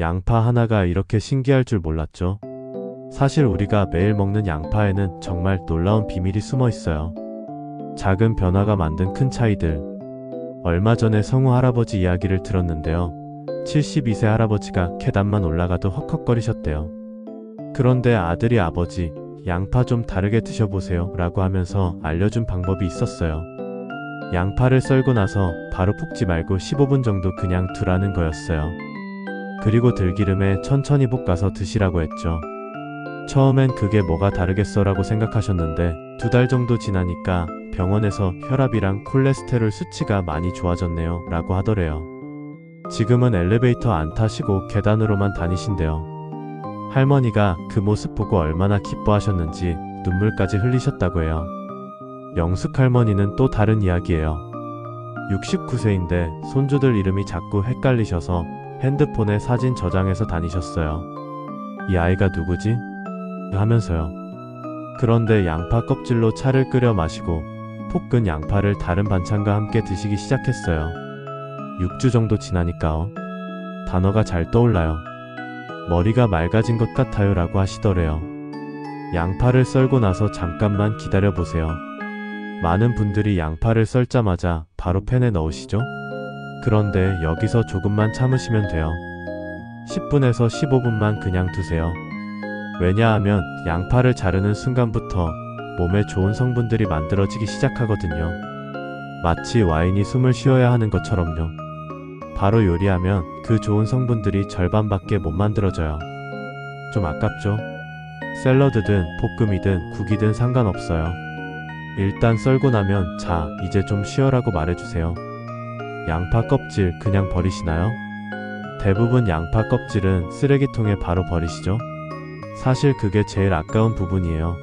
양파 하나가 이렇게 신기할 줄 몰랐죠. 사실 우리가 매일 먹는 양파에는 정말 놀라운 비밀이 숨어 있어요. 작은 변화가 만든 큰 차이들. 얼마 전에 성우 할아버지 이야기를 들었는데요. 72세 할아버지가 계단만 올라가도 헉헉거리셨대요. 그런데 아들이 아버지, 양파 좀 다르게 드셔보세요. 라고 하면서 알려준 방법이 있었어요. 양파를 썰고 나서 바로 볶지 말고 15분 정도 그냥 두라는 거였어요. 그리고 들기름에 천천히 볶아서 드시라고 했죠. 처음엔 그게 뭐가 다르겠어라고 생각하셨는데 두 달 정도 지나니까 병원에서 혈압이랑 콜레스테롤 수치가 많이 좋아졌네요. 라고 하더래요. 지금은 엘리베이터 안 타시고 계단으로만 다니신대요. 할머니가 그 모습 보고 얼마나 기뻐하셨는지 눈물까지 흘리셨다고 해요. 영숙 할머니는 또 다른 이야기예요. 69세인데 손주들 이름이 자꾸 헷갈리셔서 핸드폰에 사진 저장해서 다니셨어요. 이 아이가 누구지? 하면서요. 그런데 양파 껍질로 차를 끓여 마시고 볶은 양파를 다른 반찬과 함께 드시기 시작했어요. 6주 정도 지나니까요. 단어가 잘 떠올라요. 머리가 맑아진 것 같아요 라고 하시더래요. 양파를 썰고 나서 잠깐만 기다려 보세요. 많은 분들이 양파를 썰자마자 바로 팬에 넣으시죠? 그런데 여기서 조금만 참으시면 돼요. 10분에서 15분만 그냥 두세요. 왜냐하면 양파를 자르는 순간부터 몸에 좋은 성분들이 만들어지기 시작하거든요. 마치 와인이 숨을 쉬어야 하는 것처럼요. 바로 요리하면 그 좋은 성분들이 절반밖에 못 만들어져요. 좀 아깝죠? 샐러드든 볶음이든 국이든 상관없어요. 일단 썰고 나면 자, 이제 좀 쉬어라고 말해주세요. 양파 껍질 그냥 버리시나요? 대부분 양파 껍질은 쓰레기통에 바로 버리시죠? 사실 그게 제일 아까운 부분이에요.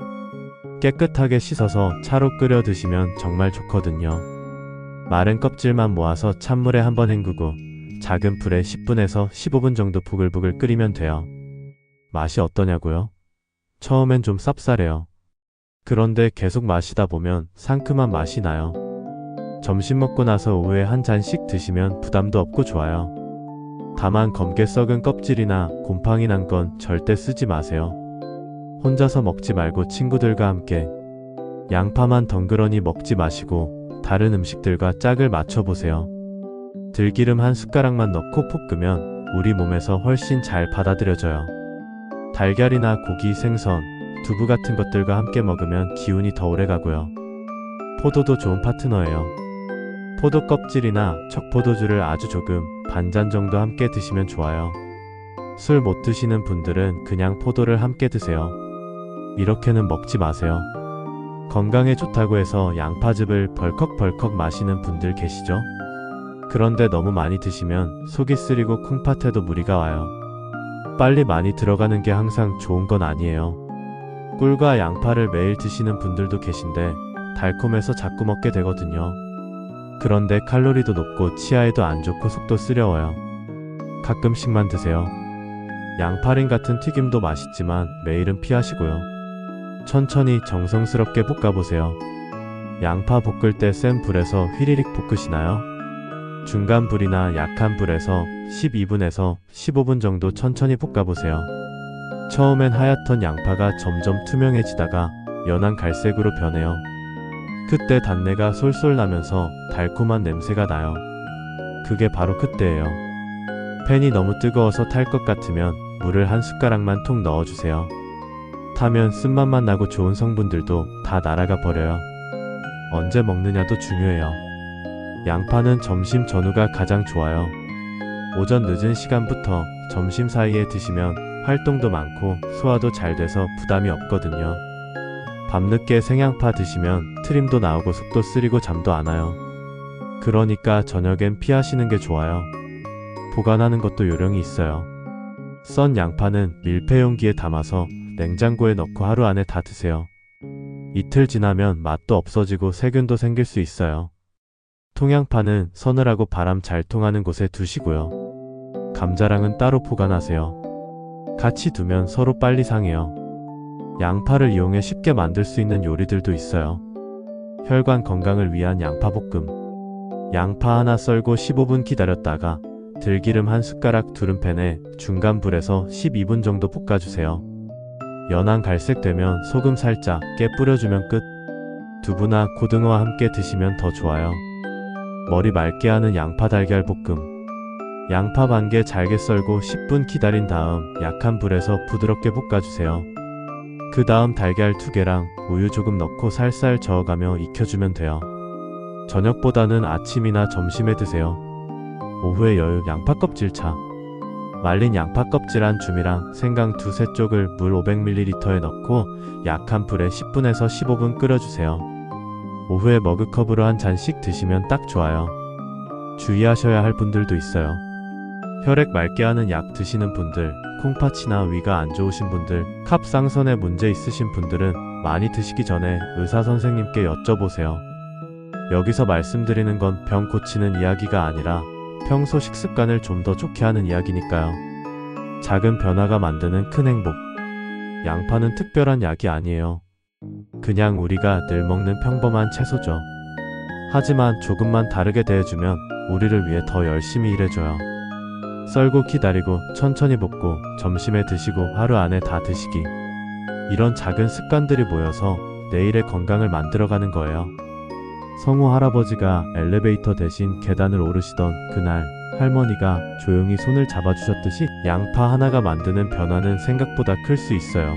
깨끗하게 씻어서 차로 끓여 드시면 정말 좋거든요. 마른 껍질만 모아서 찬물에 한번 헹구고 작은 불에 10분에서 15분 정도 부글부글 끓이면 돼요. 맛이 어떠냐고요? 처음엔 좀 쌉싸래요. 그런데 계속 마시다 보면 상큼한 맛이 나요. 점심 먹고 나서 오후에 한 잔씩 드시면 부담도 없고 좋아요. 다만 검게 썩은 껍질이나 곰팡이 난 건 절대 쓰지 마세요. 혼자서 먹지 말고 친구들과 함께 양파만 덩그러니 먹지 마시고 다른 음식들과 짝을 맞춰보세요. 들기름 한 숟가락만 넣고 볶으면 우리 몸에서 훨씬 잘 받아들여져요. 달걀이나 고기, 생선, 두부 같은 것들과 함께 먹으면 기운이 더 오래 가고요. 포도도 좋은 파트너예요. 포도 껍질이나 척포도주를 아주 조금 반잔 정도 함께 드시면 좋아요. 술 못 드시는 분들은 그냥 포도를 함께 드세요. 이렇게는 먹지 마세요. 건강에 좋다고 해서 양파즙을 벌컥벌컥 마시는 분들 계시죠? 그런데 너무 많이 드시면 속이 쓰리고 콩팥에도 무리가 와요. 빨리 많이 들어가는 게 항상 좋은 건 아니에요. 꿀과 양파를 매일 드시는 분들도 계신데 달콤해서 자꾸 먹게 되거든요. 그런데 칼로리도 높고 치아에도 안 좋고 속도 쓰려워요. 가끔씩만 드세요. 양파링 같은 튀김도 맛있지만 매일은 피하시고요. 천천히 정성스럽게 볶아보세요. 양파 볶을 때 센 불에서 휘리릭 볶으시나요? 중간 불이나 약한 불에서 12분에서 15분 정도 천천히 볶아보세요. 처음엔 하얗던 양파가 점점 투명해지다가 연한 갈색으로 변해요. 그때 단내가 솔솔 나면서 달콤한 냄새가 나요. 그게 바로 그때예요. 팬이 너무 뜨거워서 탈 것 같으면 물을 한 숟가락만 통 넣어주세요. 타면 쓴맛만 나고 좋은 성분들도 다 날아가 버려요. 언제 먹느냐도 중요해요. 양파는 점심 전후가 가장 좋아요. 오전 늦은 시간부터 점심 사이에 드시면 활동도 많고 소화도 잘 돼서 부담이 없거든요. 밤늦게 생양파 드시면 트림도 나오고 속도 쓰리고 잠도 안 와요. 그러니까 저녁엔 피하시는 게 좋아요. 보관하는 것도 요령이 있어요. 썬 양파는 밀폐 용기에 담아서 냉장고에 넣고 하루 안에 다 드세요. 이틀 지나면 맛도 없어지고 세균도 생길 수 있어요. 통양파는 서늘하고 바람 잘 통하는 곳에 두시고요. 감자랑은 따로 보관하세요. 같이 두면 서로 빨리 상해요. 양파를 이용해 쉽게 만들 수 있는 요리들도 있어요. 혈관 건강을 위한 양파 볶음. 양파 하나 썰고 15분 기다렸다가 들기름 한 숟가락 두른 팬에 중간 불에서 12분 정도 볶아주세요. 연한 갈색 되면 소금 살짝 깨 뿌려주면 끝. 두부나 고등어와 함께 드시면 더 좋아요. 머리 맑게 하는 양파 달걀 볶음. 양파 반개 잘게 썰고 10분 기다린 다음 약한 불에서 부드럽게 볶아주세요. 그 다음 달걀 두 개랑 우유 조금 넣고 살살 저어가며 익혀주면 돼요. 저녁보다는 아침이나 점심에 드세요. 오후에 여유 양파 껍질 차. 말린 양파 껍질 한 줌이랑 생강 두세 쪽을 물 500ml에 넣고 약한 불에 10분에서 15분 끓여주세요. 오후에 머그컵으로 한 잔씩 드시면 딱 좋아요. 주의하셔야 할 분들도 있어요. 혈액 맑게 하는 약 드시는 분들, 콩팥이나 위가 안 좋으신 분들, 갑상선에 문제 있으신 분들은 많이 드시기 전에 의사 선생님께 여쭤보세요. 여기서 말씀드리는 건 병 고치는 이야기가 아니라 평소 식습관을 좀 더 좋게 하는 이야기니까요. 작은 변화가 만드는 큰 행복. 양파는 특별한 약이 아니에요. 그냥 우리가 늘 먹는 평범한 채소죠. 하지만 조금만 다르게 대해주면 우리를 위해 더 열심히 일해줘요. 썰고 기다리고 천천히 볶고 점심에 드시고 하루 안에 다 드시기. 이런 작은 습관들이 모여서 내일의 건강을 만들어가는 거예요. 성우 할아버지가 엘리베이터 대신 계단을 오르시던 그날 할머니가 조용히 손을 잡아주셨듯이 양파 하나가 만드는 변화는 생각보다 클 수 있어요.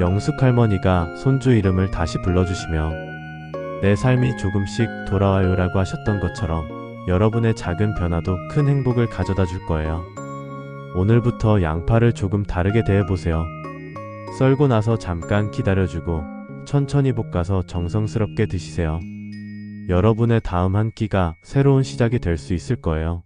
영숙 할머니가 손주 이름을 다시 불러주시며 내 삶이 조금씩 돌아와요라고 하셨던 것처럼 여러분의 작은 변화도 큰 행복을 가져다 줄 거예요. 오늘부터 양파를 조금 다르게 대해보세요. 썰고 나서 잠깐 기다려주고 천천히 볶아서 정성스럽게 드시세요. 여러분의 다음 한 끼가 새로운 시작이 될 수 있을 거예요.